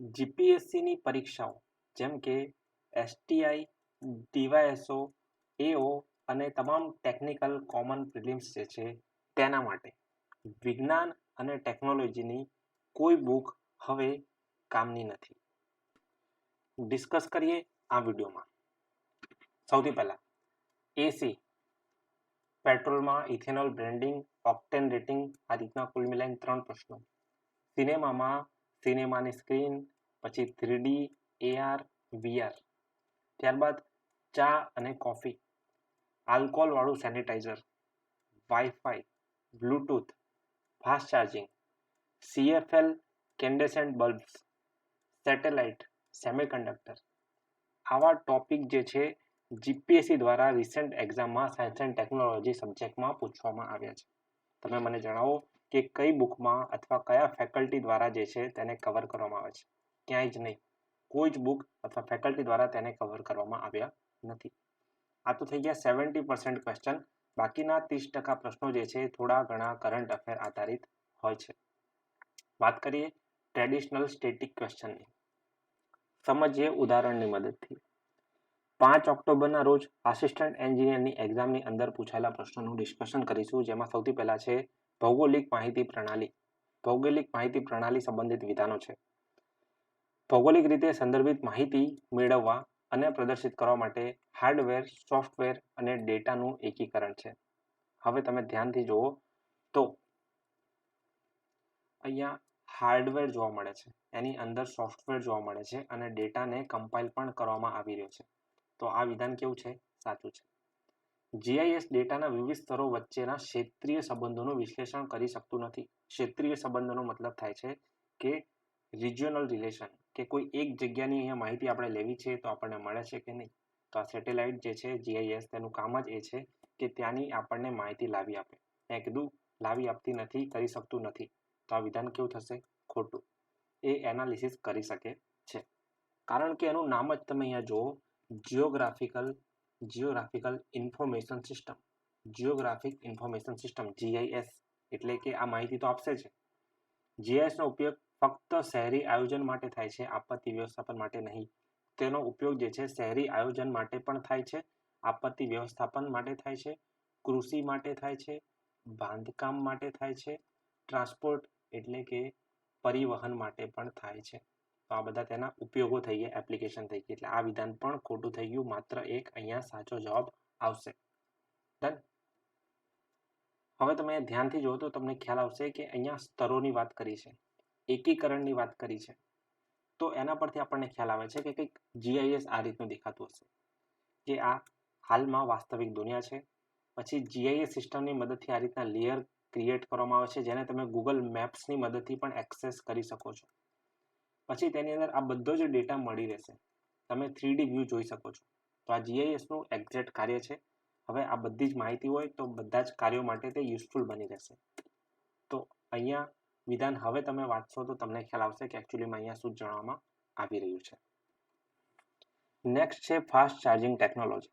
જીપીએસસીની પરીક્ષાઓ, જેમ કે એસટીઆઈ, ડીવાયએસઓ, એઓ અને તમામ ટેકનિકલ કોમન પ્રિલિમ્સ જે છે તેના માટે વિજ્ઞાન અને ટેકનોલોજીની કોઈ બુક હવે કામની નથી. ડિસ્કસ કરીએ આ વિડીયોમાં. સૌથી પહેલાં, એસી, પેટ્રોલમાં ઇથેનોલ બ્રેન્ડિંગ ઓક્ટેન રેટિંગ આ રીતના કુલ મિલાઈને ત્રણ પ્રશ્નો. સિનેમામાં સિનેમાની સ્ક્રીન, પછી થ્રીડી, એઆર, વીઆર. ત્યારબાદ ચા અને coffee. આલ્કોહોલવાળું sanitiser. Wifi. Bluetooth. Fast charging. CFL candescent bulbs. Satellite. Semiconductor. આવા ટોપિક જે છે, જીપીએસસી દ્વારા રિસેન્ટ એક્ઝામમાં સાયન્સ એન્ડ ટેકનોલોજી સબ્જેક્ટમાં પૂછવામાં આવ્યા છે. તમે મને જણાવો કે કઈ બુકમાં અથવા કયા ફેકલ્ટી દ્વારા જે છે તેને કવર કરવામાં આવે છે? ક્યાંય જ નહીં. કોઈ જ બુક અથવા ફેકલ્ટી દ્વારા તેને કવર કરવામાં આવ્યા નથી. આ તો થઈ ગયા સેવન્ટી પર્સન્ટ ક્વેશ્ચન બાકીના ત્રીસ ટકા પ્રશ્નો જે છે થોડા ઘણા કરંટ અફેર આધારિત હોય છે. વાત કરીએ ટ્રેડિશનલ સ્ટેટિક ક્વેશ્ચનની સમજીએ ઉદાહરણની મદદથી. પાંચ ઓક્ટોબરના રોજ આસિસ્ટન્ટ એન્જિનિયરની એક્ઝામની અંદર પૂછાયેલા પ્રશ્નોનું ડિસ્કશન કરીશું. જેમાં સૌથી પહેલાં છે ભૌગોલિક માહિતી પ્રણાલી, ભૌગોલિક માહિતી પ્રણાલી સંબંધિત વિધાનો છે. ભૌગોલિક રીતે સંદર્ભિત માહિતી મેળવવા અને પ્રદર્શિત કરવા માટે હાર્ડવેર, સોફ્ટવેર અને ડેટાનું એકીકરણ છે. હવે તમે ધ્યાનથી જુઓ તો અહીંયા હાર્ડવેર જોવા મળે છે. એની અંદર સોફ્ટવેર જોવા મળે છે અને ડેટાને કમ્પાઇલ પણ કરવામાં આવી રહ્યો છે. તો આ વિધાન કેવું છે? સાચું છે. જીઆઈએસ ડેટાના વિવિધ સ્તરો વચ્ચેના ક્ષેત્રીય સંબંધોનું વિશ્લેષણ કરી શકતું નથી. ક્ષેત્રીય સંબંધોનો મતલબ થાય છે કે રિજિયોનલ રિલેશન કે કોઈ એક જગ્યાની અહીંયા માહિતી આપણે લેવી છે તો આપણને મળે છે કે નહીં. તો આ સેટેલાઇટ જે છે, જીઆઈએસ, તેનું કામ જ એ છે કે ત્યાંની આપણને માહિતી લાવી આપે. મેં કીધું, લાવી આપતી નથી, કરી શકતું નથી. તો આ વિધાન કેવું થશે? ખોટું. એ એનાલિસિસ કરી શકે છે. કારણ કે એનું નામ જ તમે અહીંયા જુઓ geographical geographical information system geographic information system GIS એટલે કે આ માહિતી તો આપશે જ. જીઆઈએસનો ઉપયોગ ફક્ત શહેરી આયોજન માટે થાય છે, આપત્તિ વ્યવસ્થાપન માટે નહીં. તેનો ઉપયોગ જે છે, શહેરી આયોજન માટે પણ થાય છે, આપત્તિ વ્યવસ્થાપન માટે થાય છે, કૃષિ માટે થાય છે, બાંધકામ માટે થાય છે, ટ્રાન્સપોર્ટ એટલે કે પરિવહન માટે પણ થાય છે. તો આ બધા તેના ઉપયોગો થઈ ગયા એપ્લિકેશન થઈ ગઈ. એટલે આ વિધાન પણ ખોટું થઈ ગયું. માત્ર એક અહીંયા સાચો જવાબ આવશે. ડન હવે તમે ધ્યાનથી જુઓ તો તમને ખ્યાલ આવશે કે અહીંયા સ્તરોની વાત કરી છે. એકીકરણની વાત કરી છે. તો એના પરથી આપણને ખ્યાલ આવે છે કે કંઈક જીઆઈએસ આ રીતનું દેખાતું હશે. કે આ હાલમાં વાસ્તવિક દુનિયા છે. પછી જીઆઈએસ સિસ્ટમની મદદથી આ રીતના લેયર ક્રિએટ કરવામાં આવે છે, જેને તમે ગૂગલ મેપ્સની મદદથી પણ એક્સેસ કરી શકો છો. પછી તેની અંદર આ બધો જ ડેટા મળી રહેશે. તમે થ્રીડી વ્યૂ જોઈ શકો છો. તો આ જીઆઈએસનું એક્ઝેક્ટ કાર્ય છે. હવે આ બધી જ માહિતી હોય તો બધા જ કાર્યો માટે તે યુઝફુલ બની રહેશે. તો અહીંયા વિધાન હવે તમે વાંચશો તો તમને ખ્યાલ આવશે કે એકચ્યુઅલીમાં અહીંયા શું જણાવવામાં આવી રહ્યું છે. નેક્સ્ટ છે ફાસ્ટ ચાર્જિંગ ટેકનોલોજી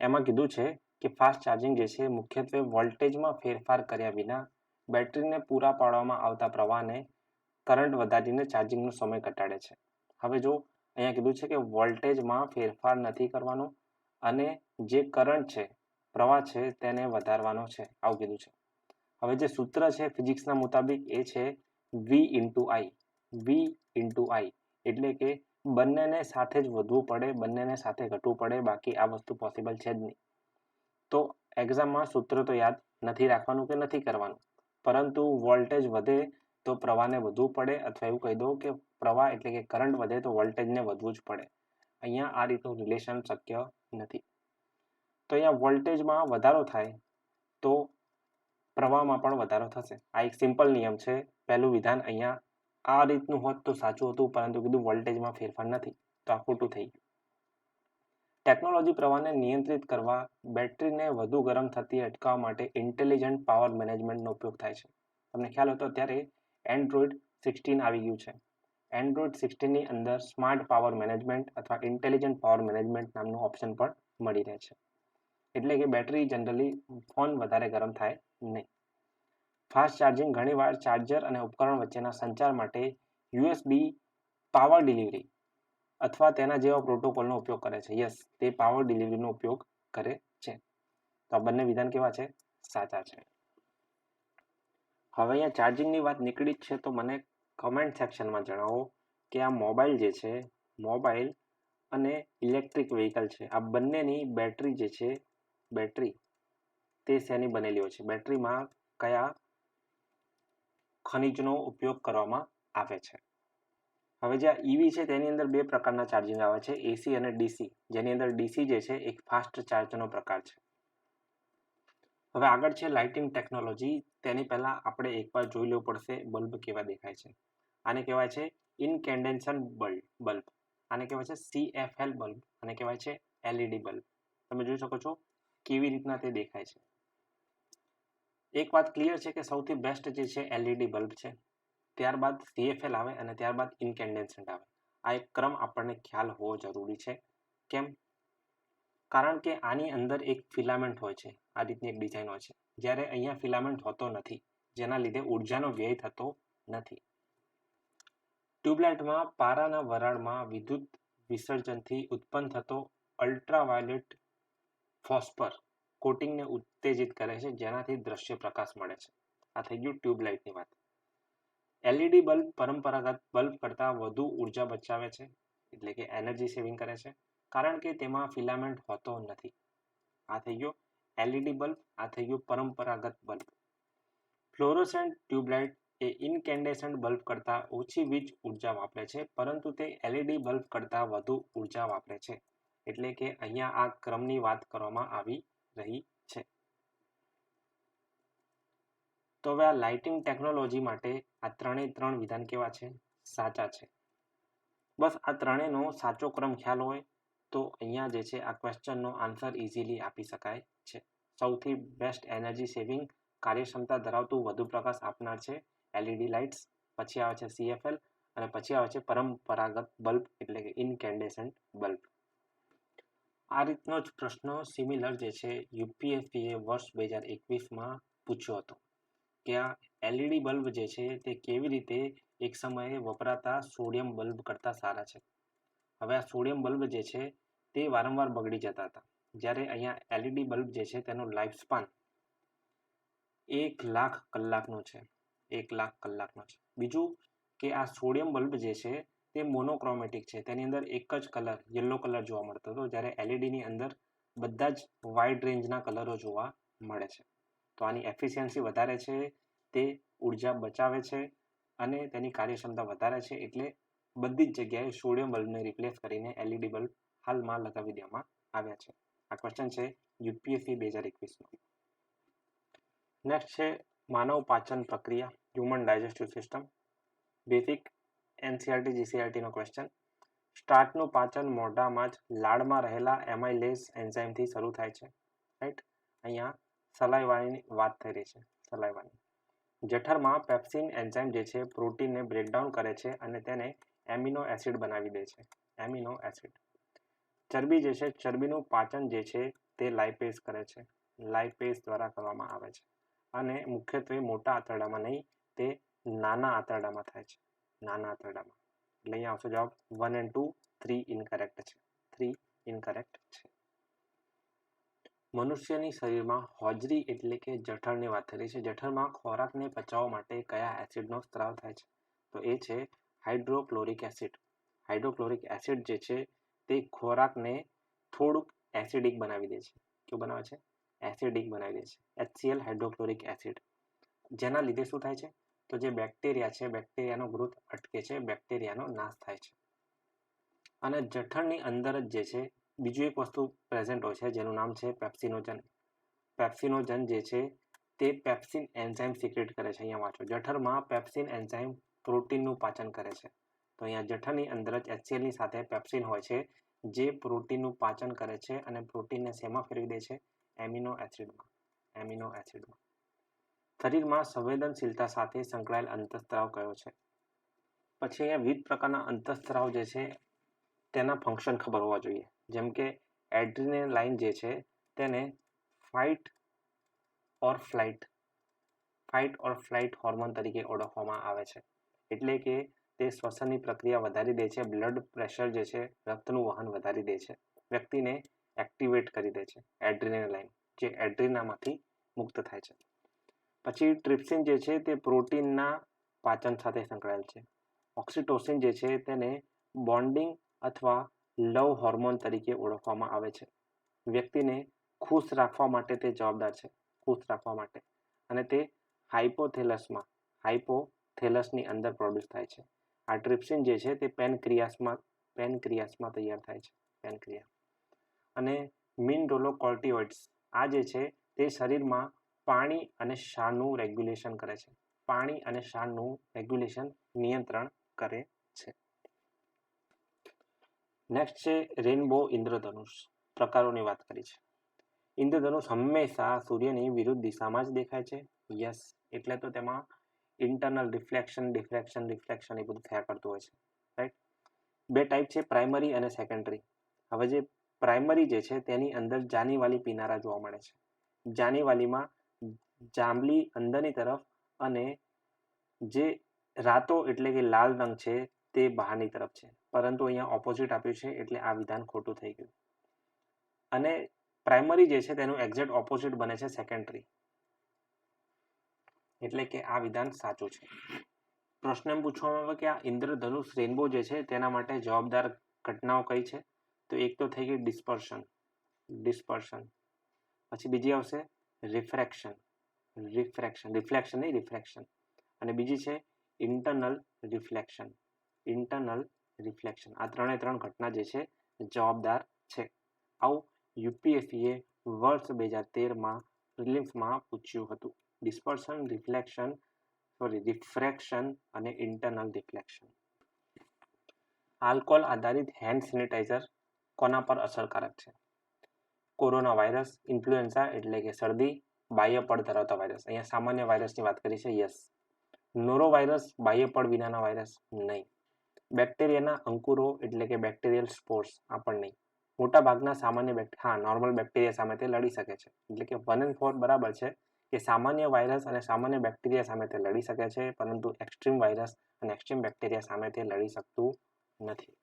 એમાં કીધું છે કે ફાસ્ટ ચાર્જિંગ જે છે મુખ્યત્વે વોલ્ટેજમાં ફેરફાર કર્યા વિના બેટરીને પૂરા પાડવામાં આવતા પ્રવાહને કરંટ વધારીને ચાર્જિંગનો સમય ઘટાડે છે. હવે જો અહીંયા કીધું છે કે વોલ્ટેજમાં ફેરફાર નથી કરવાનો અને જે કરંટ છે, પ્રવાહ છે તેને વધારવાનો છે, આવું કીધું છે. હવે જે સૂત્ર છે ફિઝિક્સના મુતાબિક એ છે વી ઇન્ટુ આઈ વી ઇન્ટુ આઈ એટલે કે બંનેને સાથે જ વધવું પડે, બંનેને સાથે ઘટવું પડે, બાકી આ વસ્તુ પોસિબલ છે જ નહીં. તો એક્ઝામમાં સૂત્ર તો યાદ નથી રાખવાનું કે નથી કરવાનું. પરંતુ વોલ્ટેજ વધે તો પ્રવાહને વધવું પડે અથવા એવું કહી દો કે પ્રવાહ એટલે કે કરંટ વધે તો વોલ્ટેજને વધવું જ પડે. અહીંયા આ રીતનું રિલેશન શક્ય નથી. તો અહીંયા વોલ્ટેજમાં વધારો થાય તો પ્રવાહમાં પણ વધારો થશે. આ એક સિમ્પલ નિયમ છે. પહેલું વિધાન અહીંયા આ રીતનું હોત તો સાચું હતું, પરંતુ કીધું વોલ્ટેજમાં ફેરફાર નથી. તો આ ખોટું થઈ ગયું. ટેકનોલોજી પ્રવાહને નિયંત્રિત કરવા બેટરીને વધુ ગરમ થતી અટકાવવા માટે ઇન્ટેલિજન્ટ પાવર મેનેજમેન્ટનો ઉપયોગ થાય છે. તમને ખ્યાલ હતો ત્યારે એન્ડ્રોઈડ સિક્સટીન આવી ગયું છે. એન્ડ્રોઈડ સિક્સટીનની અંદર સ્માર્ટ પાવર મેનેજમેન્ટ અથવા ઇન્ટેલિજન્ટ પાવર મેનેજમેન્ટ નામનું ઓપ્શન પણ મળી રહે છે. એટલે કે બેટરી જનરલી ફોન વધારે ગરમ થાય નહીં. ફાસ્ટ ચાર્જિંગ ઘણીવાર ચાર્જર અને ઉપકરણ વચ્ચેના સંચાર માટે યુએસબી પાવર ડિલિવરી અથવા તેના જેવા પ્રોટોકોલનો ઉપયોગ કરે છે. યસ તે પાવર ડિલિવરીનો ઉપયોગ કરે છે. તો આ બંને વિધાન કેવા છે? સાચા છે. હવે અહીંયા ચાર્જિંગની વાત નીકળી જ છે, તો મને કમેન્ટ સેક્શનમાં જણાવો કે આ મોબાઈલ જે છે મોબાઈલ અને ઇલેક્ટ્રિક વ્હીકલ છે. આ બંનેની બેટરી જે છે બેટરી તે શેની બનેલી હોય છે? બેટરીમાં કયા ખનિજનો ઉપયોગ કરવામાં આવે છે? હવે જે આ ઈવી છે, તેની અંદર બે પ્રકારના ચાર્જિંગ આવે છે એસી અને ડીસી જેની અંદર ડીસી જે છે, એક ફાસ્ટ ચાર્જનો પ્રકાર છે. હવે આગળ છે લાઇટિંગ ટેકનોલોજી તેની પહેલાં આપણે એકવાર જોઈ લેવું પડશે, બલ્બ કેવા દેખાય છે. આને કહેવાય છે ઇનકેન્ડેન્શન બલ્બ બલ્બ. આને કહેવાય છે સીએફએલ બલ્બ અને કહેવાય છે એલઈડી બલ્બ. તમે જોઈ શકો છો કેવી રીતના તે દેખાય છે. એક વાત ક્લિયર છે કે સૌથી બેસ્ટ જે છે એલઈડી બલ્બ છે. ત્યારબાદ સીએફએલ આવે અને ત્યારબાદ ઇનકેન્ડેન્સન્ટ આવે. આ એક ક્રમ આપણને ખ્યાલ હોવો જરૂરી છે. કેમ? કારણ કે આની અંદર એક ફિલામેન્ટ હોય છે. આ રીતની એક ડિઝાઇન હોય છે. જ્યારે અહીંયા ફિલામેન્ટ હોતો નથી, જેના લીધે ઉર્જાનો વ્યય થતો નથી. ટ્યુબલાઇટમાં પારાના વરાળમાં વિદ્યુત વિસર્જનથી ઉત્પન્ન થતો અલ્ટ્રાવાયોલેટ ફોસ્ફર કોટિંગને ઉત્તેજિત કરે છે, જેનાથી દ્રશ્ય પ્રકાશ મળે છે. આ થઈ ગયું ટ્યુબલાઇટની વાત. એલઈડી બલ્બ પરંપરાગત બલ્બ કરતાં વધુ ઊર્જા બચાવે છે, એટલે કે એનર્જી સેવિંગ કરે છે. કારણ કે તેમાં ફિલામેન્ટ હોતો નથી. આ થઈ ગયો એલઈડી બલ્બ, આ થઈ ગયો પરંપરાગત બલ્બ. ફ્લોરોસેન્ટ ટ્યુબલાઇટ એ ઇનકેન્ડેસન્ટ બલ્બ કરતાં ઓછી વીજ ઊર્જા વાપરે છે, પરંતુ તે એલઈડી બલ્બ કરતાં વધુ ઊર્જા વાપરે છે. એટલે કે અહીંયા આ ક્રમની વાત કરવામાં આવી રહી છે. તો હવે આ લાઇટિંગ ટેકનોલોજી માટે આ ત્રણે ત્રણ વિધાન કેવા છે? સાચા છે. બસ આ ત્રણેયનો સાચો ક્રમ ખ્યાલ હોય તો અહીંયા જે છે, આ ક્વેશ્ચનનો આન્સર ઇઝીલી આપી શકાય છે. સૌથી બેસ્ટ એનર્જી સેવિંગ કાર્યક્ષમતા ધરાવતું વધુ પ્રકાશ આપનાર છે એલઈડી લાઇટ્સ પછી આવે છે સીએફએલ અને પછી આવે છે પરંપરાગત બલ્બ એટલે કે ઇનકેન્ડેસન્ટ બલ્બ આ રીતનો જ પ્રશ્ન સિમિલર જે છે યુપીએસસીએ વર્ષ બે હજાર એકવીસમાં પૂછ્યો હતો કે આ એલઈડી બલ્બ જે છે, તે કેવી રીતે એક સમયે વપરાતા સોડિયમ બલ્બ કરતાં સારા છે? હવે આ સોડિયમ બલ્બ જે છે તે વારંવાર બગડી જતા હતા. જ્યારે અહીંયા એલઈડી બલ્બ જે છે તેનો લાઈફ સ્પાન એક લાખ કલાકનો છે. એક લાખ કલાકનો છે. બીજું કે આ સોડિયમ બલ્બ જે છે તે મોનોક્રોમેટિક છે. તેની અંદર એક જ કલર યલો કલર જોવા મળતો હતો. જ્યારે એલઈડીની અંદર બધા જ વાઇડ રેન્જના કલરો જોવા મળે છે. તો આની એફિશિયન્સી વધારે છે, તે ઊર્જા બચાવે છે અને તેની કાર્યક્ષમતા વધારે છે. એટલે બધી જ જગ્યાએ સોડિયમ બલ્બને રિપ્લેસ કરીને એલઈડી બલ્બ હાલમાં લગાવી દેવામાં આવ્યા છે. આ ક્વેશ્ચન છે યુપીએસસી બે હજાર એકવીસનો. નેક્સ્ટ છે માનવ પાચન પ્રક્રિયા human digestive system basic NCERT જીસીઆરટીનો question સ્ટાર્ટનું પાચન મોઢામાં જ લાળમાં રહેલા એમાઇલેઝ એન્ઝાઇમથી શરૂ થાય છે. રાઈટ અહીંયા સલાઈવાની વાત થઈ રહી છે સલાઈવાની જઠરમાં પેપ્સિન એન્ઝાઇમ જે છે, પ્રોટીનને બ્રેકડાઉન કરે છે અને તેને એમિનો એસિડ બનાવી દે છે. એમિનો એસિડ ચરબી જે છે, ચરબીનું પાચન જે છે, તે લાઇપેઝ કરે છે. લાઇપેઝ દ્વારા કરવામાં આવે છે. અને મુખ્યત્વે મોટા આંતરડામાં નહીં, તે નાના આંતરડામાં થાય છે. નાના આંતરડામાં. એટલે અહીંયા આવશે જવાબ one and two three incorrect છે. થ્રી ઇનકરેક્ટ છે. મનુષ્યની શરીરમાં હોજરી એટલે કે જઠરની વાત થઈ છે. જઠરમાં ખોરાકને પચાવવા માટે કયા એસિડનો સ્ત્રાવ થાય છે? તો એ છે હાઇડ્રોક્લોરિક એસિડ હાઇડ્રોક્લોરિક એસિડ જે છે તે ખોરાકને થોડુંક એસિડિક બનાવી દે છે. કેવું બનાવે છે? એસિડિક બનાવી દે છે. એચસીએલ હાઇડ્રોક્લોરિક એસિડ જેના લીધે શું થાય છે? તો જે બેક્ટેરિયા છે બેક્ટેરિયાનો ગ્રોથ અટકે છે બેક્ટેરિયાનો નાશ થાય છે. અને જઠરની અંદર જ જે છે, બીજું એક વસ્તુ પ્રેઝન્ટ હોય છે, જેનું નામ છે પેપ્સિનોજન પેપ્સિનોજન જે છે, તે પેપ્સિન એન્ઝાઇમ સિક્રેટ કરે છે. અહીંયા વાંચો. જઠરમાં પેપ્સિન એન્ઝાઇમ પ્રોટીનનું પાચન કરે છે. તો અહીંયા જઠરની અંદર જ એચસીએલની સાથે પેપ્સિન હોય છે, જે પ્રોટીનનું પાચન કરે છે અને પ્રોટીનને શેમાં ફેરવી દે છે? એમિનો એસિડમાં એમિનો એસિડમાં. શરીરમાં સંવેદનશીલતા સાથે સંકળાયેલ અંતઃસ્ત્રાવ કયો છે? પછી અહીંયા વિવિધ પ્રકારના અંતઃસ્ત્રાવ જે છે, તેના ફંક્શન ખબર હોવા જોઈએ. જેમ કે એડ્રીનાલાઇન જે છે, તેને fight or flight fight or flight hormone તરીકે ઓળખવામાં આવે છે. એટલે કે તે શ્વસનની પ્રક્રિયા વધારી દે છે બ્લડ પ્રેશર જે છે, રક્તનું વહન વધારી દે છે. વ્યક્તિને એક્ટિવેટ કરી દે છે એડ્રીનાલાઇન જે એડ્રિનામાંથી મુક્ત થાય છે. પછી ટ્રિપ્સિન જે છે તે પ્રોટીનના પાચન સાથે સંકળાયેલ છે. ઓક્સિટોસિન જે છે તેને બોન્ડિંગ અથવા લવ હોર્મોન તરીકે ઓળખવામાં આવે છે. વ્યક્તિને ખુશ રાખવા માટે તે જવાબદાર છે, ખુશ રાખવા માટે. અને તે હાઇપોથેલસમાં હાઇપોથેલસની અંદર પ્રોડ્યુસ થાય છે. આ ટ્રિપ્સિન જે છે તે પેનક્રિયાસમાં પેનક્રિયાસમાં તૈયાર થાય છે, પેનક્રિયા. અને મિનરોલોકોર્ટિયોઇડ્સ આ જે છે તે શરીરમાં પાણી અને શાનું રેગ્યુલેશન કરે છે. પાણી અને શાનનું રેગ્યુલેશન નિયંત્રણ કરે છે. નેક્સ્ટ છે રેનબો ઇન્દ્રધનુષ, પ્રકારોની વાત કરી છે. ઇન્દ્રધનુષ હંમેશા સૂર્યની વિરુદ્ધ દિશામાં જ દેખાય છે. યસ, એટલે તો તેમાં ઇન્ટરનલ રિફ્લેક્શન ડિફ્લેક્શન રિફ્લેક્શન એ બધું થયા કરતું હોય છે રાઈટ બે ટાઈપ છે પ્રાઇમરી અને સેકન્ડરી હવે જે પ્રાઇમરી જે છે, તેની અંદર જાનીવાલી પીનારા જોવા મળે છે. જાનીવાલીમાં જાંબલી અંદરની તરફ અને જે રાતો એટલે કે લાલ રંગ છે, તે બહારની તરફ છે. પરંતુ અહીંયા ઓપોઝિટ આપ્યું છે, એટલે આ વિધાન ખોટું થઈ ગયું. અને પ્રાઇમરી જે છે, તેનું એક્ઝેક્ટ ઓપોઝિટ બને છે સેકન્ડરી એટલે કે આ વિધાન સાચું છે. પ્રશ્ન એમ પૂછવામાં આવે કે આ ઇન્દ્રધનુષ રેનબો જે છે તેના માટે જવાબદાર ઘટનાઓ કઈ છે? તો એક તો થઈ ગઈ ડિસ્પર્શન. ડિસ્પર્શન. પછી બીજી આવશે રિફ્રેક્શન. રિફ્રેક્શન. રિફ્લેક્શન નહીં, રિફ્રેક્શન. અને બીજી છે ઇન્ટરનલ રિફ્લેક્શન. Internal reflection. આ ત્રણે ત્રણ ઘટના જે છે જવાબદાર છે. આવું યુપીએસસીએ વર્ષ બે હજાર તેરમાં પ્રિલિમ્સમાં પૂછ્યું હતું. ડિસ્પર્શન રિફ્લેક્શન સોરી રિફ્રેક્શન અને ઇન્ટરનલ રિફ્લેક્શન આલ્કોહોલ આધારિત હેન્ડ સેનિટાઈઝર કોના પર અસરકારક છે? કોરોના વાયરસ ઇન્ફ્લુએન્ઝા એટલે કે શરદી બાહ્ય પડ ધરાવતા વાયરસ. અહીંયા સામાન્ય વાયરસની વાત કરી છે, યસ. નોરો વાયરસ બાહ્ય પડ વિનાના વાયરસ નહીં. બેક્ટેરિયાના અંકુરો એટલે કે બેક્ટેરિયલ સ્પોર્સ, આ પણ નહીં. મોટા ભાગના સામાન્ય હા, નોર્મલ બેક્ટેરિયા સામે તે લડી શકે છે. એટલે કે વન એન્ડ ફોર બરાબર છે. કે સામાન્ય વાયરસ અને સામાન્ય બેક્ટેરિયા સામે તે લડી શકે છે, પરંતુ એક્સ્ટ્રીમ વાયરસ અને એક્સ્ટ્રીમ બેક્ટેરિયા સામે તે લડી શકતું નથી.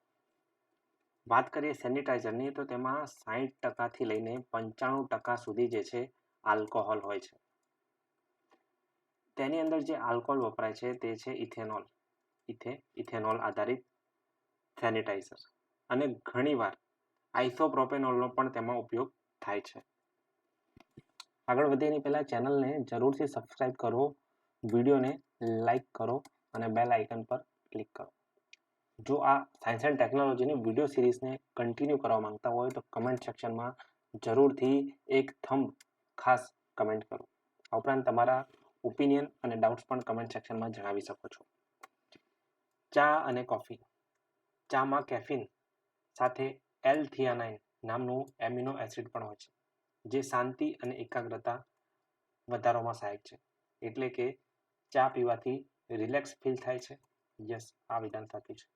વાત કરીએ સેનિટાઈઝરની તો તેમાં સાહીઠ ટકાથી લઈને પંચાણું ટકા સુધી જે છે, આલ્કોહોલ હોય છે. તેની અંદર જે આલ્કોહોલ વપરાય છે, તે છે ઇથેનોલ. ઇથે, ઇથેનોલ આધારિત સેનિટાઈઝર અને ઘણીવાર આઇસોપ્રોપેનોલનો પણ તેમાં ઉપયોગ થાય છે. આગળ વધીએ એની પહેલાં ચેનલને જરૂરથી સબસ્ક્રાઈબ કરો, વિડીયોને લાઈક કરો અને બેલ આઇકન પર ક્લિક કરો. જો આ સાયન્સ એન્ડ ટેકનોલોજીની વીડિયો સિરીઝને કન્ટિન્યુ કરવા માંગતા હોય તો કમેન્ટ સેક્શનમાં જરૂરથી એક થંબ ખાસ કમેન્ટ કરો. આ ઉપરાંત તમારા ઓપિનિયન અને ડાઉટ્સ પણ કમેન્ટ સેક્શનમાં જણાવી શકો છો. ચા અને કોફી ચામાં કેફીન સાથે એલ થિયાનાઇન નામનું એમિનો એસિડ પણ હોય છે. જે શાંતિ અને એકાગ્રતા વધારવામાં સહાયક છે. એટલે કે ચા પીવાથી રિલેક્સ ફીલ થાય છે. યસ આ વિધાન સાચું છે.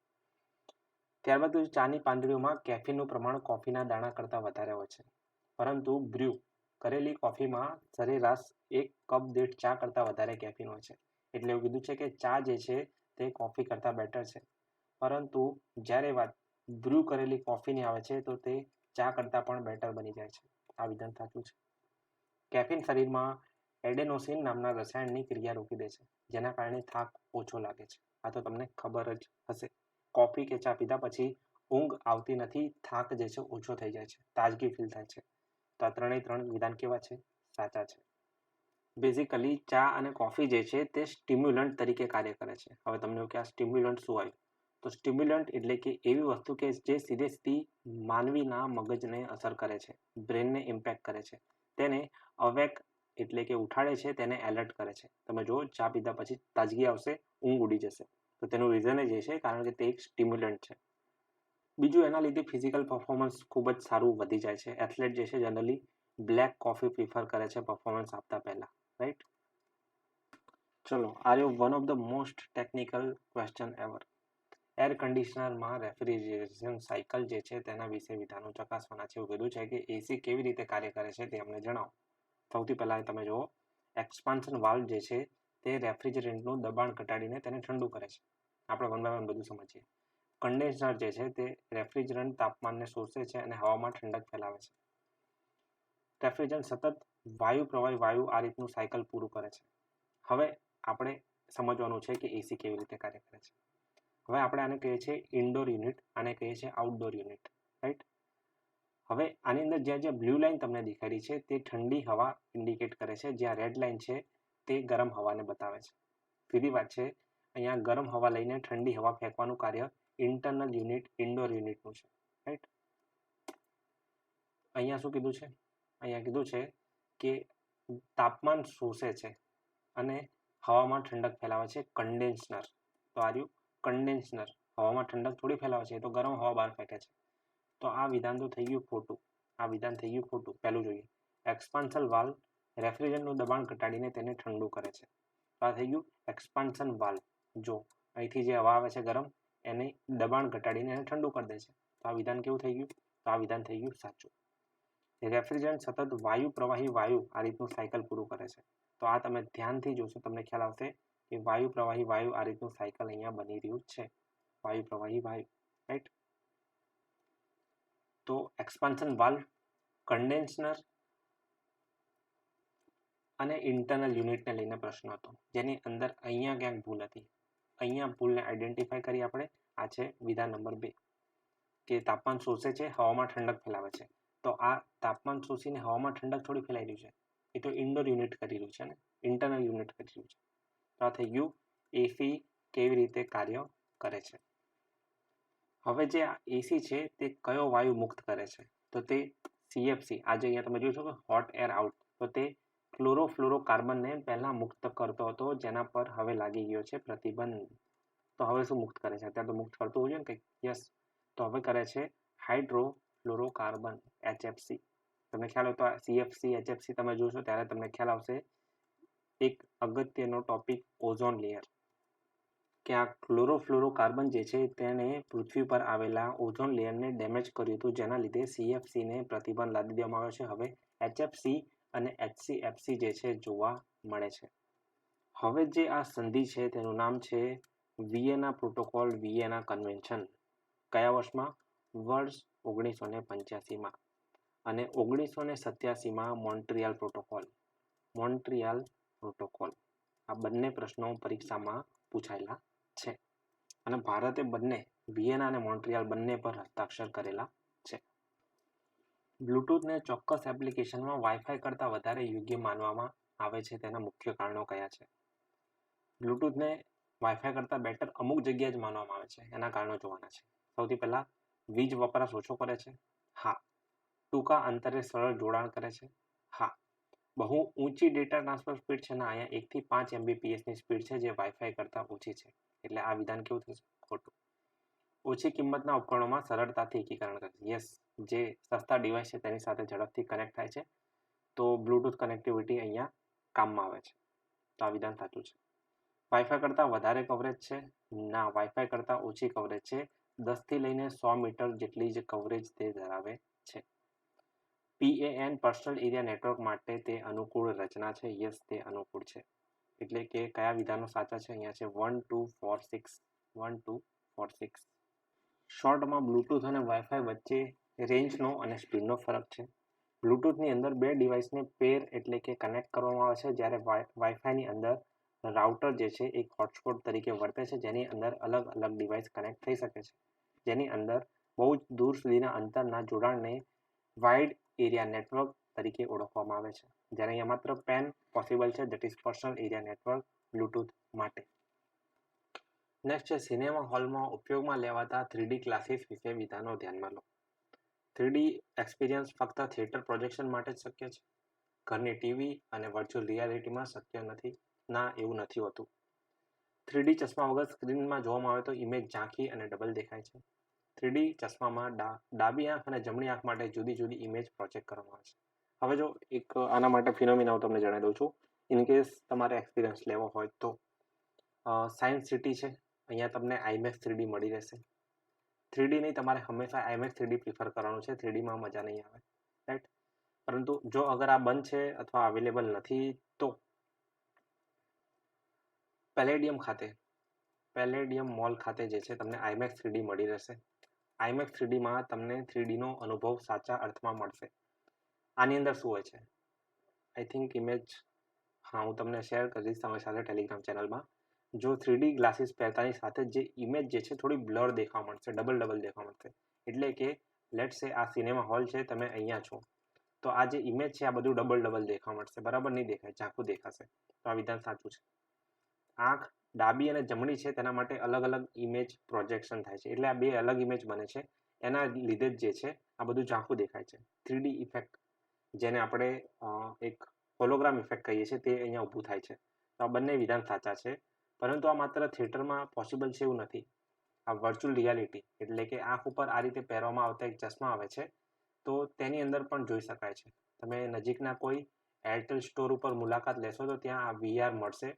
ત્યારબાદ ચાની પાંદડીઓમાં કેફીનનું પ્રમાણ કોફીના દાણા કરતાં વધારે હોય છે. પરંતુ બ્રુ કરેલી કોફીમાં સરેરાશ એક કપ દીઠ ચા કરતાં વધારે કેફીન હોય છે. એટલે એવું કીધું છે કે ચા જે છે તે કોફી કરતાં બેટર છે. પરંતુ જ્યારે વાત બ્રુ કરેલી કોફીની આવે છે તો તે ચા કરતાં પણ બેટર બની જાય છે. આ વિધાન સાચું છે. કેફીન શરીરમાં એડેનોસિન નામના રસાયણની ક્રિયા રોકી દે છે, જેના કારણે થાક ઓછો લાગે છે. આ તો તમને ખબર જ હશે. કોફી કે ચા પીધા પછી ઊંઘ આવતી નથી, થાક જે છે ઓછો થઈ જાય છે. તાજગી ફીલ થાય છે. તો આ ત્રણેય ત્રણ વિધાન કેવા છે? સાચા છે. બેઝિકલી ચા અને કોફી જે છે તે સ્ટિમ્યુલન્ટ તરીકે કાર્ય કરે છે. હવે તમને કે આ સ્ટિમ્યુલન્ટ શું આવ્યું તો સ્ટિમ્યુલન્ટ એટલે કે એવી વસ્તુ કે જે સીધે સીધી માનવીના મગજને અસર કરે છે બ્રેનને ઇમ્પેક્ટ કરે છે. તેને અવેક એટલે કે ઉઠાડે છે, તેને એલર્ટ કરે છે. તમે જો ચા પીધા પછી તાજગી આવશે, ઊંઘ ઉડી જશે. તો તેનું રીઝન જ એ છે, કારણ કે તે એક સ્ટિમ્યુલન્ટ છે. બીજું, એના લીધે ફિઝિકલ પરફોર્મન્સ ખૂબ જ સારું વધી જાય છે. એથ્લેટ જે છે જનરલી બ્લેક કોફી પ્રિફર કરે છે પરફોર્મન્સ આપતા પહેલાં રાઈટ ચલો are you one of the most technical question ever air કન્ડિશનરમાં refrigeration cycle જે છે તેના વિશે વિધાનો ચકાસવાના છે એવું કીધું છે કે એસી કેવી રીતે કાર્ય કરે છે તે અમને જણાવો. સૌથી પહેલાં તમે જુઓ એક્સપાન્શન વાલ્વ જે છે તે રેફ્રિજરેન્ટનું દબાણ ઘટાડીને તેને ઠંડુ કરે છે. આપણે વન બાય વન બધું સમજીએ. કન્ડેન્સર જે છે તે રેફ્રિજરન્ટ તાપમાનને શોષે છે અને હવામાં ઠંડક ફેલાવે છે. રેફ્રિજરન્ટ સતત વાયુ પ્રવાહી વાયુ આ રીતનું સાયકલ પૂરું કરે છે. હવે આપણે સમજવાનું છે કે એસી કેવી રીતે કાર્ય કરે છે. હવે આપણે આને કહીએ છીએ ઇન્ડોર યુનિટ આને કહીએ છીએ આઉટડોર યુનિટ રાઈટ હવે આની અંદર જ્યાં જ્યાં બ્લુ લાઇન તમને દેખાડી છે, તે ઠંડી હવા ઇન્ડિકેટ કરે છે. જ્યાં રેડ લાઇન છે, તે ગરમ હવાને બતાવે છે. સીધી વાત છે, અહીંયા ગરમ હવા લઈને ઠંડી હવા ફેંકવાનું કાર્ય ઇન્ટરનલ યુનિટ ઇન્ડોર યુનિટનું છે રાઈટ અહીંયા શું કીધું છે? અહીંયા કીધું છે કે તાપમાન શોષે છે અને હવામાં ઠંડક ફેલાવે છે કન્ડેન્સનર તો આર્યું કન્ડેન્સનર. હવામાં ઠંડક થોડી ફેલાવે છે, તો ગરમ હવા બહાર ફેંકે છે. તો આ વિધાન તો થઈ ગયું ખોટું. આ વિધાન થઈ ગયું ખોટું. પહેલું જોઈએ. એક્સપાન્સલ વાલ રેફ્રિજરન્ટનું દબાણ ઘટાડીને તેને ઠંડુ કરે છે. તો આ થઈ ગયું એક્સપાન્સન વાલ જો અહીંથી જે હવા આવે છે ગરમ, એને દબાણ ઘટાડીને એને ઠંડુ કરી દે છે. તો આ વિધાન કેવું થઈ ગયું? તો આ વિધાન થઈ ગયું સાચું. રેફ્રિજરન્ટ સતત વાયુ પ્રવાહી વાયુ આ રીતનું સાયકલ પૂરું કરે છે. તો આ તમે ધ્યાનથી જોશો, તમને ખ્યાલ આવશે કે વાયુ પ્રવાહી વાયુ આ રીતનું સાયકલ અહીંયા બની રહ્યું છે. વાયુ પ્રવાહી વાયુ રાઈટ તો એક્સપાન્શન વાલ્વ કન્ડેન્સનર અને ઇન્ટરનલ યુનિટને લઈને પ્રશ્ન હતો. જેની અંદર અહીંયા ક્યાંક ભૂલ હતી. અહીંયા ભૂલને આઈડેન્ટિફાઈ કરી આપણે. આ છે વિધાન નંબર બે. કે તાપમાન શોષે છે, હવામાં ઠંડક ફેલાવે છે. તો આ તાપમાન શોષીને હવામાં ઠંડક થોડી ફેલાઈ રહ્યું છે. એ તો ઇન્ડોર યુનિટ કરી રહ્યું છે ને? ઇન્ટરનલ યુનિટ કરી રહ્યું છે. આ થઈ ગયું. એસી કેવી રીતે કાર્ય કરે છે? હવે જે એસી છે તે કયો વાયુ મુક્ત કરે છે? તો તે સીએફસી આજે અહીંયા તમે જોઈ શકો હોટ એર આઉટ તો તે ક્લોરોફ્લોરોકાર્બનને પહેલાં મુક્ત કરતો હતો, જેના પર હવે લાગી ગયો છે પ્રતિબંધ. તો હવે શું મુક્ત કરે છે? અત્યારે તો મુક્ત કરતું હોય ને કંઈક? યસ તો હવે કરે છે હાઇડ્રોફ્લોરોકાર્બન એચએફસી તમને ખ્યાલ હોય તો સીએફસી એચએફસી તમે જોશો ત્યારે તમને ખ્યાલ આવશે. એક અગત્યનો ટોપિક ઓઝોન લેયર કે આ ક્લોરોફ્લોરોકાર્બન જે છે તેણે પૃથ્વી પર આવેલા ઓઝોન લેયરને ડેમેજ કર્યું હતું. જેના લીધે સીએફસીને પ્રતિબંધ લાદી દેવામાં આવ્યો છે. હવે એચએફસી અને એચસીએફસી જે છે જોવા મળે છે. હવે જે આ સંધિ છે તેનું નામ છે વિયેના પ્રોટોકોલ વિયેના કન્વેન્શન કયા વર્ષમાં? વર્ષ ઓગણીસો ને પંચ્યાસીમાં. અને ઓગણીસો ને સત્યાસીમાં મોન્ટ્રિયલ પ્રોટોકોલ મોન્ટ્રિયલ પ્રોટોકોલ આ બંને પ્રશ્નો પરીક્ષામાં પૂછાયેલા છે. અને ભારતે બંને, વિયેના અને મોન્ટ્રિયાલ બંને પર હસ્તાક્ષર કરેલા છે. બ્લૂટૂથને ચોક્કસ એપ્લિકેશનમાં વાઈફાઈ કરતાં વધારે યોગ્ય માનવામાં આવે છે તેના મુખ્ય કારણો કયા છે? બ્લૂટૂથને વાઈફાઈ કરતાં બેટર અમુક જગ્યાએ જ માનવામાં આવે છે. એના કારણો જોવાના છે. સૌથી પહેલાં, વીજ વપરાશ ઓછો કરે છે. હા. ટૂંકા અંતરે સરળ જોડાણ કરે છે. હા. બહુ ઊંચી ડેટા ટ્રાન્સફર સ્પીડ છે ને અહીંયા એકથી પાંચ એમબીપીએસની સ્પીડ છે જે વાઈફાઈ કરતાં ઓછી છે. એટલે આ વિધાન કેવું થશે? ખોટું. ઓછી કિંમતના ઉપકરણોમાં સરળતાથી એકીકરણ કરે છે યસ જે સસ્તા ડિવાઇસ છે તેની સાથે ઝડપથી કનેક્ટ થાય છે. તો બ્લૂટૂથ કનેક્ટિવિટી અહીંયા કામમાં આવે છે. તો આ વિધાન સાચું છે. વાઈફાઈ કરતાં વધારે કવરેજ છે. ના વાઈફાઈ કરતાં ઓછી કવરેજ છે. દસથી લઈને સો મીટર જેટલી જ કવરેજ તે ધરાવે છે. પીએએન પર્સનલ એરિયા નેટવર્ક માટે તે અનુકૂળ રચના છે? યસ તે અનુકૂળ છે. એટલે કે કયા વિધાનો સાચા છે? અહીંયા છે one two four six one two four six શોર્ટમાં Bluetooth અને વાઈફાઈ વચ્ચે રેન્જનો અને સ્પીડનો ફરક છે. બ્લૂટૂથની અંદર બે ડિવાઇસને પેર એટલે કે કનેક્ટ કરવામાં આવે છે. જ્યારે વાઈફાઈની અંદર રાઉટર જે છે એક હોટસ્પોટ તરીકે વર્તે છે. જેની અંદર અલગ અલગ ડિવાઇસ કનેક્ટ થઈ શકે છે. જેની અંદર બહુ જ દૂર સુધીના અંતરના જોડાણને વાઇડ એરિયા નેટવર્ક તરીકે ઓળખવામાં આવે છે. જ્યારે અહીંયા માત્ર પેન પોસિબલ છે that is personal area network Bluetooth માટે. નેક્સ્ટ છે સિનેમા હોલમાં ઉપયોગમાં લેવાતા થ્રીડી ક્લાસીસ વિશે વિધાનો ધ્યાનમાં લો. થ્રીડી એક્સપિરિયન્સ ફક્ત થિયેટર પ્રોજેક્શન માટે જ શક્ય છે. ઘરની ટીવી અને વર્ચ્યુઅલ રિયાલિટીમાં શક્ય નથી. ના, એવું નથી હોતું. થ્રીડી ચશ્મા વગર સ્ક્રીનમાં જોવામાં આવે તો ઇમેજ ઝાંખી અને ડબલ દેખાય છે. થ્રીડી ચશ્મામાં ડાબી આંખ અને જમણી આંખ માટે જુદી જુદી ઇમેજ પ્રોજેક્ટ કરવામાં આવે છે. હવે જો એક આના માટે ફિનોમિના હું તમને જણાવી દઉં છું. ઇન કેસ તમારે એક્સપિરિયન્સ લેવો હોય તો સાયન્સ સિટી છે. અહીંયા તમને આઈમેક્સ થ્રીડી મળી રહેશે. થ્રીડી નહીં, તમારે હંમેશા આઈમેક્સ થ્રીડી પ્રિફર કરવાનું છે. થ્રીડીમાં મજા નહીં આવે. રાઈટ પરંતુ જો અગર આ બંધ છે અથવા અવેલેબલ નથી, તો પેલેડિયમ ખાતે પેલેડિયમ મોલ ખાતે જે છે, તમને આઈમેક્સ થ્રીડી મળી રહેશે. આઈમેક્સ થ્રીડીમાં તમને થ્રીડીનો અનુભવ સાચા અર્થમાં મળશે. આની અંદર શું હોય છે? આઈ થિંક ઇમેજ હા, હું તમને શેર કરીશ તમારી સાથે ટેલિગ્રામ ચેનલમાં જો થ્રીડી ગ્લાસીસ પહેરતાની સાથે જે ઇમેજ જે છે થોડી બ્લર દેખાવા મળશે ડબલ ડબલ દેખવા મળશે એટલે કે લેટ સે આ સિનેમા હોલ છે, તમે અહીંયા છો. તો આ જે ઇમેજ છે, આ બધું ડબલ ડબલ દેખાવા મળશે બરાબર નહીં દેખાય, ઝાંખું દેખાશે. તો આ વિધાન સાચું છે. આંખ ડાબી અને જમણી છે તેના માટે અલગ અલગ ઇમેજ પ્રોજેક્શન થાય છે. એટલે આ બે અલગ ઇમેજ બને છે. એના લીધે જ જે છે, આ બધું ઝાંખું દેખાય છે. થ્રીડી ઇફેક્ટ જેને આપણે એક હોલોગ્રામ ઇફેક્ટ કહીએ છીએ તે અહીંયા ઊભું થાય છે. તો આ બંને વિધાન સાચા છે. પરંતુ આ માત્ર થિયેટરમાં પોસિબલ છે એવું નથી. આ વર્ચ્યુઅલ રિયાલિટી એટલે કે આંખ ઉપર આ રીતે પહેરવામાં આવતા એક ચશ્મા આવે છે, તો તેની અંદર પણ જોઈ શકાય છે. તમે નજીકના કોઈ એરટેલ સ્ટોર ઉપર મુલાકાત લેશો તો ત્યાં આ વીઆર મળશે.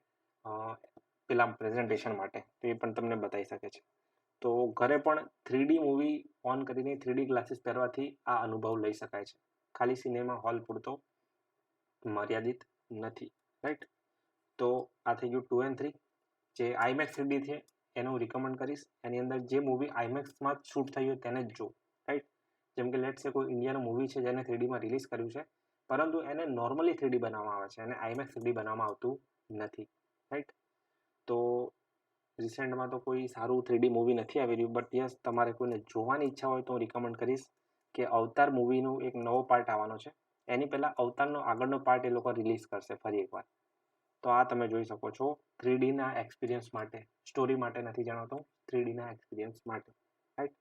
પેલા પ્રેઝન્ટેશન માટે, તો એ પણ તમને બતાવી શકે છે. તો ઘરે પણ થ્રીડી મૂવી ઓન કરીને થ્રીડી ગ્લાસીસ પહેરવાથી આ અનુભવ લઈ શકાય છે. ખાલી સિનેમા હોલ પૂરતો મર્યાદિત નથી રાઈટ તો આ થઈ ગયું ટુ એન્ડ થ્રી જે આઈમેક્સ થ્રીડી છે, એને હું રિકમેન્ડ કરીશ. એની અંદર જે મૂવી આઈમેક્સમાં શૂટ થઈ હોય તેને જ જો રાઈટ જેમ કે લેટ છે કોઈ ઇન્ડિયાનું મૂવી છે જેને થ્રીડીમાં રિલીઝ કર્યું છે, પરંતુ એને નોર્મલી થ્રીડી બનાવવામાં આવે છે અને આઈમેક્સ થ્રીડી બનાવવામાં આવતું નથી રાઈટ તો રિસેન્ટમાં તો કોઈ સારું થ્રીડી મૂવી નથી આવી રહ્યું. બટ યસ તમારે કોઈને જોવાની ઈચ્છા હોય તો હું રિકમેન્ડ કરીશ કે અવતાર મૂવીનું એક નવો પાર્ટ આવવાનો છે. એની પહેલાં અવતારનો આગળનો પાર્ટ એ લોકો રિલીઝ કરશે ફરી એકવાર. તો આ તમે જોઈ શકો છો થ્રીડીના એક્સપિરિયન્સ માટે. સ્ટોરી માટે નથી જણાવતો થ્રીડીના એક્સપિરિયન્સ માટે. રાઈટ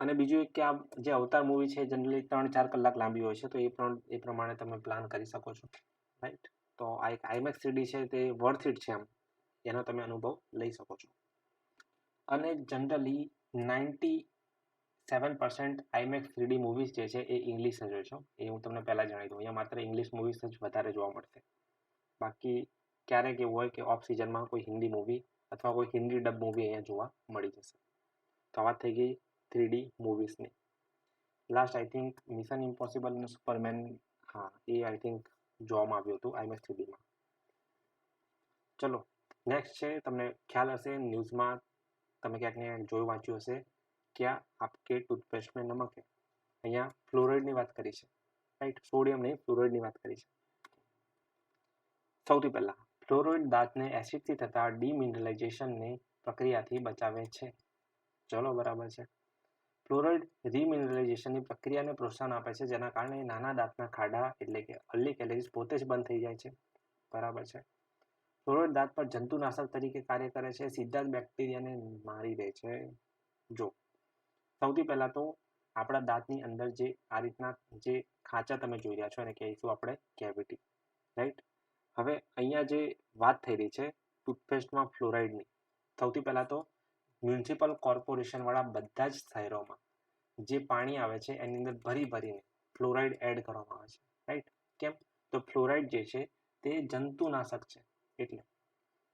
અને બીજું એક કે આ જે અવતાર મૂવી છે જનરલી ત્રણ ચાર કલાક લાંબી હોય છે, તો એ પણ એ પ્રમાણે તમે પ્લાન કરી શકો છો. રાઈટ તો આ એક આઈમેક્સ થ્રીડી છે, તે વર્થ ઇટ છે એમ એનો તમે અનુભવ લઈ શકો છો. અને generally ninety seven percent IMAX three D movies જે છે એ ઇંગ્લિશ જ હોય છે. એ હું તમને પહેલાં જણાવી દઉં. અહીંયા માત્ર ઇંગ્લિશ મૂવીઝ જ વધારે જોવા મળશે. બાકી ક્યારેક એવું હોય કે ઓફ સિઝનમાં કોઈ હિન્દી મૂવી અથવા કોઈ હિન્દી ડબ મૂવી અહીંયા જોવા મળી જશે. તો આ વાત થઈ ગઈ three D મૂવીઝની last I think Mission Impossible અને સુપરમેન હા, એ આઈ થિંક જોવામાં આવ્યું હતું આઈમેક્સ થ્રીડીમાં ચલો નેક્સ્ટ છે તમને ખ્યાલ હશે ન્યૂઝમાં તમે ક્યાંક ને જોયું, વાંચ્યું હશે ક્યાં આપકે ટૂથપેસ્ટ મેં નમક હે. અહીંયા ફ્લોરાઇડની વાત કરી છે. રાઈટ? સોડિયમ નહીં, ફ્લોરાઇડની વાત કરી છે. સૌથી પહેલાં, ફ્લોરાઇડ દાંતને એસિડથી થતા ડિમિનરલાઇઝેશનની પ્રક્રિયાથી બચાવે છે. ચલો, બરાબર છે. ફ્લોરાઇડ રિમિનરલાઇઝેશનની પ્રક્રિયાને પ્રોત્સાહન આપે છે, જેના કારણે નાના દાંતના ખાડા એટલે કે અલ્લી કેલેરીઝ પોતે જ બંધ થઈ જાય છે. બરાબર છે. ફ્લોરાઇડ દાંત પર જંતુનાશક તરીકે કાર્ય કરે છે, સીધા જ બેક્ટેરિયાને મારી દે છે. જો, સૌથી પહેલાં તો આપણા દાંતની અંદર જે આ રીતના જે ખાંચા તમે જોઈ રહ્યા છો એને કહીશું આપણે કેવિટી, રાઈટ? હવે અહીંયા જે વાત થઈ રહી છે ટૂથપેસ્ટમાં ફ્લોરાઇડની, સૌથી પહેલાં તો મ્યુનિસિપલ કોર્પોરેશનવાળા બધા જ શહેરોમાં જે પાણી આવે છે એની અંદર ભરી ભરીને ફ્લોરાઇડ એડ કરવામાં આવે છે, રાઈટ? કેમ? તો ફ્લોરાઇડ જે છે તે જંતુનાશક છે. એટલે.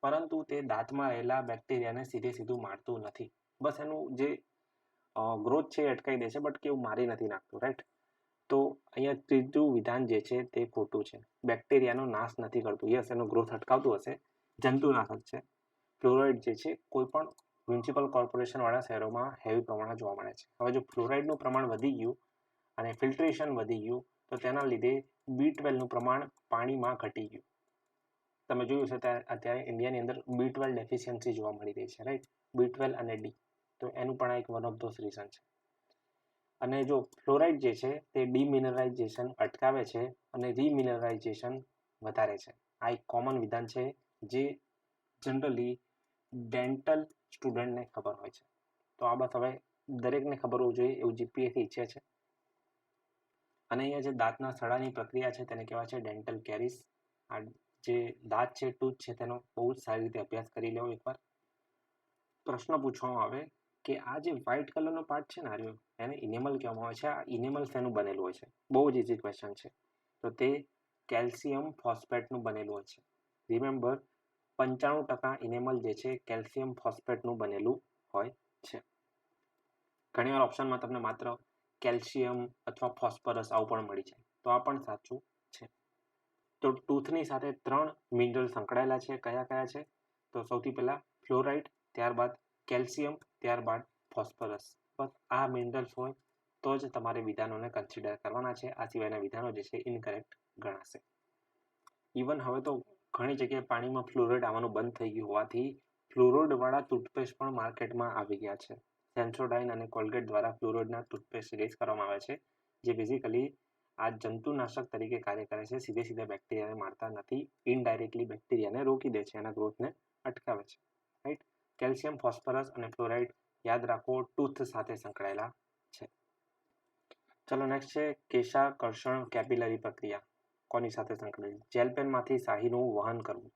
પરંતુ તે દાંતમાં રહેલા બેક્ટેરિયાને સીધે સીધું મારતું નથી. બસ એનું જે ગ્રોથ છે એ દે છે બટ કેવું મારી નથી નાખતું રાઈટ તો અહીંયા ત્રીજું વિધાન જે છે તે ખોટું છે. બેક્ટેરિયાનો નાશ નથી કરતું. યસ એનો ગ્રોથ અટકાવતું હશે. જંતુનાશક છે. ફ્લોરાઇડ જે છે કોઈ પણ મ્યુનિસિપલ કોર્પોરેશનવાળા શહેરોમાં હેવી પ્રમાણમાં જોવા મળે છે. હવે જો ફ્લોરાઇડનું પ્રમાણ વધી ગયું અને ફિલ્ટ્રેશન વધી ગયું, તો તેના લીધે બી ટ્વેલ્વનું પ્રમાણ પાણીમાં ઘટી ગયું. તમે જોયું છે અત્યારે ઇન્ડિયાની અંદર બી ટ્વેલ્વ ડેફિશિયન્સી જોવા મળી રહી છે રાઈટ બી ટ્વેલ્વ અને ડી તો એનું પણ એક વન ઓફ ધોઝ રીઝન છે. અને જો ફ્લોરાઇડ જે છે, તે ડિમિનરલાઇઝેશન અટકાવે છે અને રિમિનરલાઇઝેશન વધારે છે. આ એક કોમન વિધાન છે, જે જનરલી ડેન્ટલ સ્ટુડન્ટને ખબર હોય છે. તો આ બસ હવે દરેકને ખબર હોવું જોઈએ એવું જીપીએથી ઈચ્છે છે. અને અહીંયા જે દાંતના સડાની પ્રક્રિયા છે, તેને કહેવાય છે ડેન્ટલ કેરીસ આ જે દાંત છે, ટૂથ છે, તેનો બહુ જ સારી રીતે અભ્યાસ કરી લેવો એકવાર. પ્રશ્ન પૂછવામાં આવે કે આ જે વ્હાઇટ કલરનો પાર્ટ છે ને આર્યો, એને ઇનેમલ કહેવામાં આવે છે. આ ઇનેમલ શેનું બનેલું હોય છે? બહુ જ ઇઝી ક્વેશ્ચન છે. તો તે કેલ્શિયમ ફોસ્ફેટનું બનેલું હોય છે. રિમેમ્બર પંચાણું ટકા ઇનેમલ જે છે કેલ્શિયમ ફોસ્ફેટનું બનેલું હોય છે. ઘણીવાર ઓપ્શનમાં તમને માત્ર કેલ્શિયમ અથવા ફોસ્ફરસ આવું પણ મળી જાય. તો આ પણ સાચું તો ટૂથની સાથે ત્રણ મિનરલ સંકળાયેલા છે. કયા કયા છે? તો સૌથી પહેલાં ફ્લોરાઇડ, ત્યારબાદ કેલ્શિયમ, ત્યારબાદ ફોસ્ફરસ. બસ આ મિનરલ્સ હોય તો જ તમારે વિધાનોને કન્સિડર કરવાના છે. આ સિવાયના વિધાનો જે છે ઇનકરેક્ટ ગણાશે. ઇવન હવે તો ઘણી જગ્યાએ પાણીમાં ફ્લોરાઇડ આવવાનું બંધ થઈ ગયું હોવાથી ફ્લોરોડવાળા ટૂથપેસ્ટ પણ માર્કેટમાં આવી ગયા છે. સેન્સોડાઇન અને કોલગેટ દ્વારા ફ્લોરોડના ટૂથપેસ્ટ રિલીઝ કરવામાં આવે છે. જે બેઝિકલી આ જંતુનાશક તરીકે કાર્ય કરે છે. સીધે સીધા બેક્ટેરિયાને મારતા નથી. ઇનડાયરેક્ટલી બેક્ટેરિયાને રોકી દે છે. એના ગ્રોથને અટકાવે છે. રાઈટ કેલ્શિયમ ફોસ્ફરસ અને ફ્લોરાઇડ યાદ રાખો ટૂથ સાથે સંકળાયેલા છે. ચલો નેક્સ્ટ છે, કેશાકર્ષણ કેપિલરી પ્રક્રિયા. કોની સાથે સંકળાયેલી? જેલ પેનમાંથી શાહીનું વહન કરવું.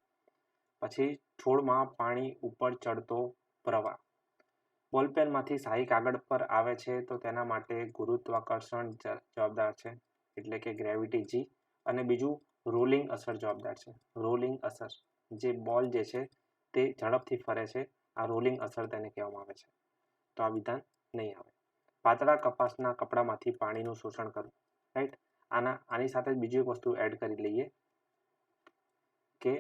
પછી છોડમાં પાણી ઉપર ચડતો પ્રવાહ. બોલપેનમાંથી શાહી કાગળ પર આવે છે, તો તેના માટે ગુરુત્વાકર્ષણ જવાબદાર છે. એટલે કે ગ્રેવિટી જી અને બીજું રોલિંગ અસર જવાબદાર છે. રોલિંગ અસર, જે બોલ જે છે તે ઝડપથી ફરે છે. આ રોલિંગ અસર તેને કહેવામાં આવે છે. તો આ વિધાન નહીં આવે. પાતળા કપાસના કપડામાંથી પાણીનું શોષણ કરવું રાઈટ આના, આની સાથે બીજી એક વસ્તુ એડ કરી લઈએ કે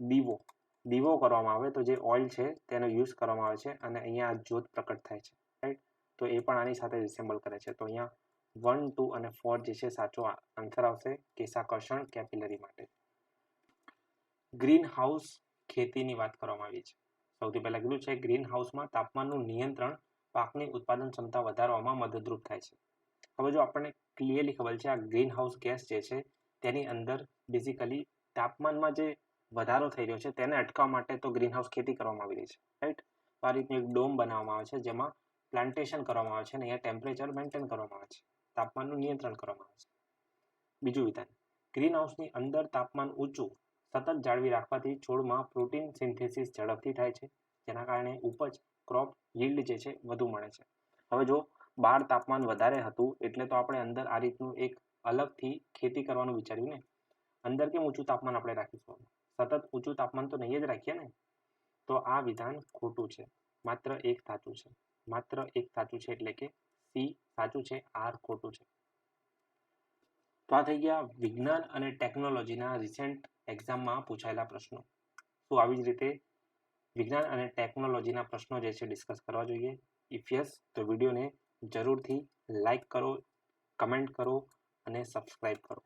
દીવો. દીવો કરવામાં આવે તો જે ઓઇલ છે તેનો યુઝ કરવામાં આવે છે અને અહીંયા જ્યોત પ્રકટ થાય છે. રાઈટ તો એ પણ આની સાથે રિસેમ્બલ કરે છે. તો અહીંયા વન, ટુ અને ફોર જે છે સાચો આન્સર આવશે કેશાકર્ષણ કેપિલરી માટે. ગ્રીન હાઉસ ખેતીની વાત કરવામાં આવી છે. સૌથી પહેલાં કીધું છે ગ્રીન હાઉસમાં તાપમાનનું નિયંત્રણ પાકની ઉત્પાદન ક્ષમતા વધારવામાં મદદરૂપ થાય છે. હવે જો આપણને ક્લિયરલી ખબર છે આ ગ્રીન હાઉસ ગેસ જે છે તેની અંદર બેઝિકલી તાપમાનમાં જે વધારો થઈ રહ્યો છે તેને અટકાવવા માટે તો ગ્રીન હાઉસ ખેતી કરવામાં આવી રહી છે રાઈટ આ રીતનું એક ડોમ બનાવવામાં આવે છે જેમાં પ્લાન્ટેશન કરવામાં આવે છે અને અહીંયા ટેમ્પરેચર મેન્ટેન કરવામાં આવે છે. તાપમાનનું નિયંત્રણ કરવામાં આવે છે. બીજું વિધાન ગ્રીન હાઉસની અંદર તાપમાન ઊંચું, સતત જાળવી રાખવાથી છોડમાં પ્રોટીન સિન્થેસિસ ઝડપથી થાય છે, જેના કારણે ઉપજ, ક્રોપ, યીલ્ડ જે છે, વધુ મળે છે. હવે જો બહાર તાપમાન વધારે હતું, એટલે તો આપણે અંદર આ રીતનું એક અલગથી ખેતી કરવાનું વિચાર્યું ને? અંદર કેમ ઊંચું તાપમાન આપણે રાખીશું? સતત ઊંચું તાપમાન તો નહીં જ રાખીએ ને? તો આ વિધાન ખોટું છે. માત્ર એક સાચું છે. માત્ર એક સાચું છે એટલે કે સી સાચું છે, આર ખોટું છે. તો આ થઈ ગયા વિજ્ઞાન અને ટેકનોલોજીના રિસેન્ટ એક્ઝામમાં પૂછાયેલા પ્રશ્નો. તો આવી જ રીતે વિજ્ઞાન અને ટેકનોલોજીના પ્રશ્નો જે છે ડિસ્કસ કરવા જોઈએ. ઇફ યસ તો વિડીયોને જરૂરથી લાઈક કરો કમેન્ટ કરો અને સબસ્ક્રાઈબ કરો.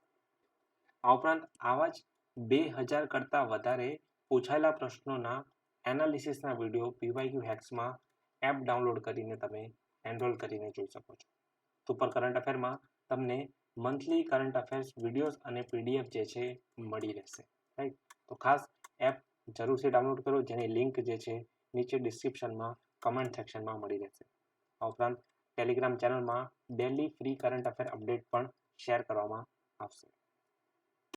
આ ઉપરાંત આવા જ બે હજાર કરતાં વધારે પૂછાયેલા પ્રશ્નોના એનાલિસિસના વીડિયો પીવાયક્યુ હેક્સમાં એપ ડાઉનલોડ કરીને તમે એનરોલ કરીને જોઈ શકો છો. સુપર કરંટ અફેરમાં તમને મંથલી કરંટ અફેર્સ વિડીયોઝ અને પીડીએફ જે છે મળી રહેશે રાઈટ તો ખાસ એપ જરૂરથી ડાઉનલોડ કરો, જેની લિંક જે છે નીચે ડિસ્ક્રિપ્શનમાં કમેન્ટ સેક્શનમાં મળી રહેશે. આ ઉપરાંત ટેલિગ્રામ ચેનલમાં daily free current affair update પણ શેર કરવામાં આવશે.